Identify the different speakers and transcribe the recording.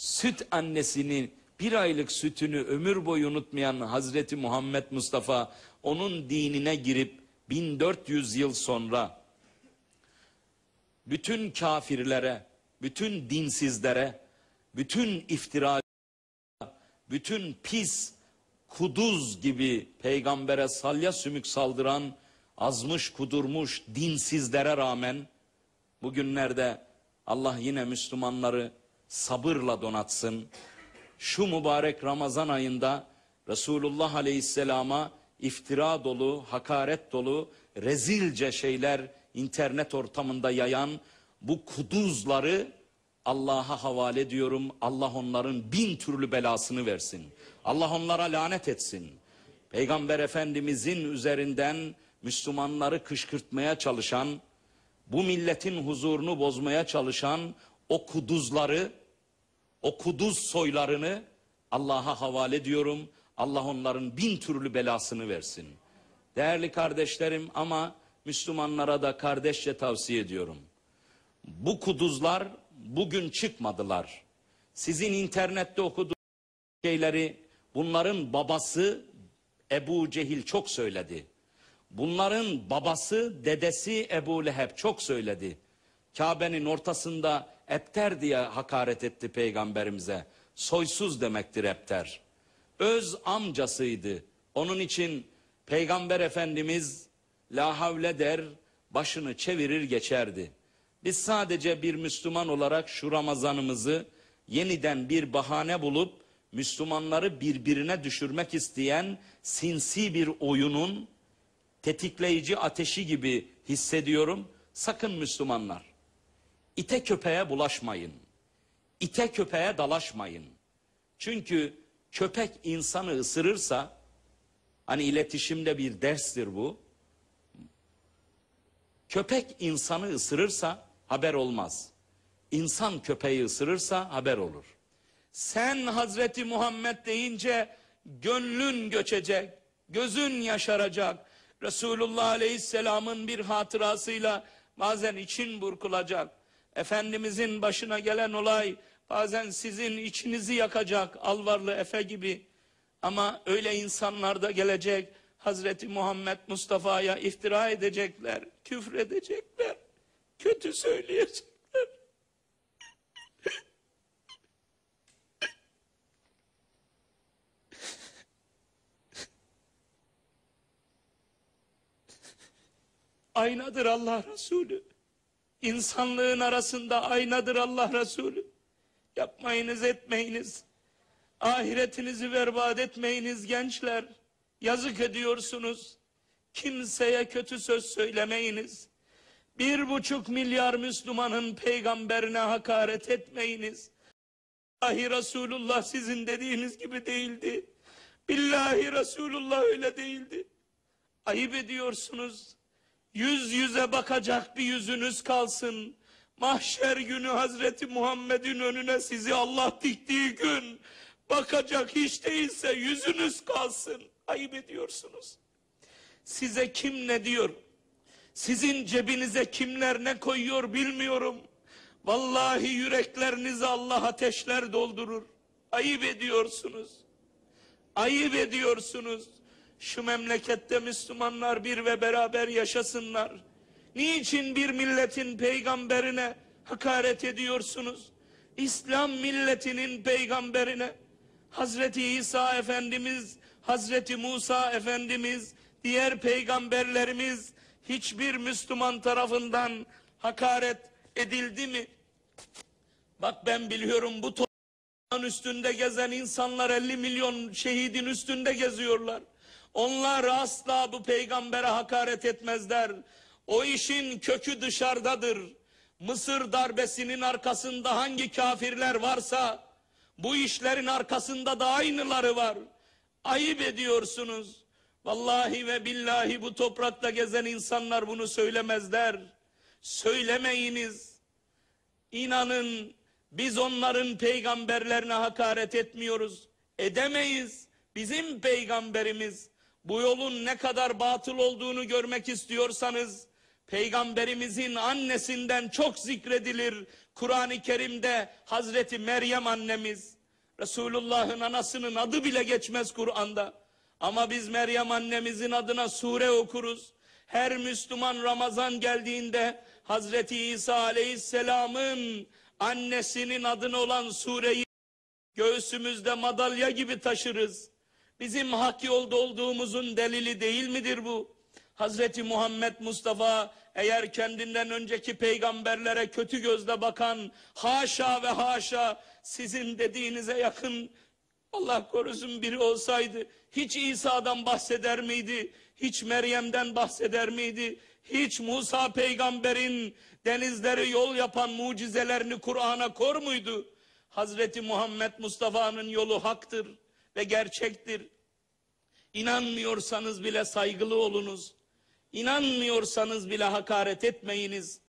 Speaker 1: süt annesini bir aylık sütünü ömür boyu unutmayan Hazreti Muhammed Mustafa onun dinine girip 1400 yıl sonra bütün kafirlere, bütün dinsizlere, bütün iftira, bütün pis, kuduz gibi peygambere salya sümük saldıran, azmış kudurmuş dinsizlere rağmen bugünlerde Allah yine Müslümanları sabırla donatsın. Şu mübarek Ramazan ayında Resulullah Aleyhisselam'a iftira dolu, hakaret dolu, rezilce şeyler internet ortamında yayan bu kuduzları Allah'a havale ediyorum. Allah onların bin türlü belasını versin. Allah onlara lanet etsin. Peygamber Efendimizin üzerinden Müslümanları kışkırtmaya çalışan, bu milletin huzurunu bozmaya çalışan o kuduzları, o kuduz soylarını Allah'a havale ediyorum. Allah onların bin türlü belasını versin. Değerli kardeşlerim ama Müslümanlara da kardeşçe tavsiye ediyorum. Bu kuduzlar bugün çıkmadılar. Sizin internette okuduğunuz şeyleri bunların babası Ebu Cehil çok söyledi. Bunların babası, dedesi Ebu Leheb çok söyledi. Kabe'nin ortasında Epter diye hakaret etti peygamberimize. Soysuz demektir Epter. Öz amcasıydı. Onun için peygamber efendimiz la havle der, başını çevirir geçerdi. Biz sadece bir Müslüman olarak şu Ramazanımızı yeniden bir bahane bulup Müslümanları birbirine düşürmek isteyen sinsi bir oyunun tetikleyici ateşi gibi hissediyorum. Sakın Müslümanlar ite köpeğe bulaşmayın. İte köpeğe dalaşmayın. Çünkü köpek insanı ısırırsa hani iletişimde bir derstir bu. Köpek insanı ısırırsa haber olmaz. İnsan köpeği ısırırsa haber olur. Sen Hazreti Muhammed deyince gönlün göçecek, gözün yaşaracak. Resulullah Aleyhisselam'ın bir hatırasıyla bazen için burkulacak. Efendimizin başına gelen olay bazen sizin içinizi yakacak Alvarlı Efe gibi. Ama öyle insanlar da gelecek Hazreti Muhammed Mustafa'ya iftira edecekler, küfür edecekler, kötü söyleyecekler. Aynadır Allah Resulü. İnsanlığın arasında aynadır Allah Resulü. Yapmayınız etmeyiniz. Ahiretinizi berbat etmeyiniz gençler. Yazık ediyorsunuz. Kimseye kötü söz söylemeyiniz. Bir buçuk milyar Müslümanın peygamberine hakaret etmeyiniz. Billahi Resulullah sizin dediğiniz gibi değildi. Billahi Resulullah öyle değildi. Ayıp ediyorsunuz. Yüz yüze bakacak bir yüzünüz kalsın. Mahşer günü Hazreti Muhammed'in önüne sizi Allah diktiği gün bakacak hiç değilse yüzünüz kalsın. Ayıp ediyorsunuz. Size kim ne diyor? Sizin cebinize kimler ne koyuyor bilmiyorum. Vallahi yüreklerinize Allah ateşler doldurur. Ayıp ediyorsunuz. Ayıp ediyorsunuz. Şu memlekette Müslümanlar bir ve beraber yaşasınlar. Niçin bir milletin peygamberine hakaret ediyorsunuz? İslam milletinin peygamberine Hazreti İsa Efendimiz, Hazreti Musa Efendimiz, diğer peygamberlerimiz hiçbir Müslüman tarafından hakaret edildi mi? Bak ben biliyorum bu toprağın üstünde gezen insanlar 50 milyon şehidin üstünde geziyorlar. Onlar asla bu peygambere hakaret etmezler. O işin kökü dışarıdadır. Mısır darbesinin arkasında hangi kafirler varsa bu işlerin arkasında da aynıları var. Ayıp ediyorsunuz. Vallahi ve billahi bu toprakta gezen insanlar bunu söylemezler. Söylemeyiniz. İnanın biz onların peygamberlerine hakaret etmiyoruz. Edemeyiz. Bizim peygamberimiz bu yolun ne kadar batıl olduğunu görmek istiyorsanız Peygamberimizin annesinden çok zikredilir. Kur'an-ı Kerim'de Hazreti Meryem annemiz, Resulullah'ın anasının adı bile geçmez Kur'an'da. Ama biz Meryem annemizin adına sure okuruz. Her Müslüman Ramazan geldiğinde Hazreti İsa Aleyhisselam'ın annesinin adına olan sureyi göğsümüzde madalya gibi taşırız. Bizim hak yolda olduğumuzun delili değil midir bu? Hazreti Muhammed Mustafa eğer kendinden önceki peygamberlere kötü gözle bakan haşa ve haşa sizin dediğinize yakın Allah korusun biri olsaydı hiç İsa'dan bahseder miydi? Hiç Meryem'den bahseder miydi? Hiç Musa peygamberin denizleri yol yapan mucizelerini Kur'an'a kor muydu? Hazreti Muhammed Mustafa'nın yolu haktır ve gerçektir. İnanmıyorsanız bile saygılı olunuz. İnanmıyorsanız bile hakaret etmeyiniz.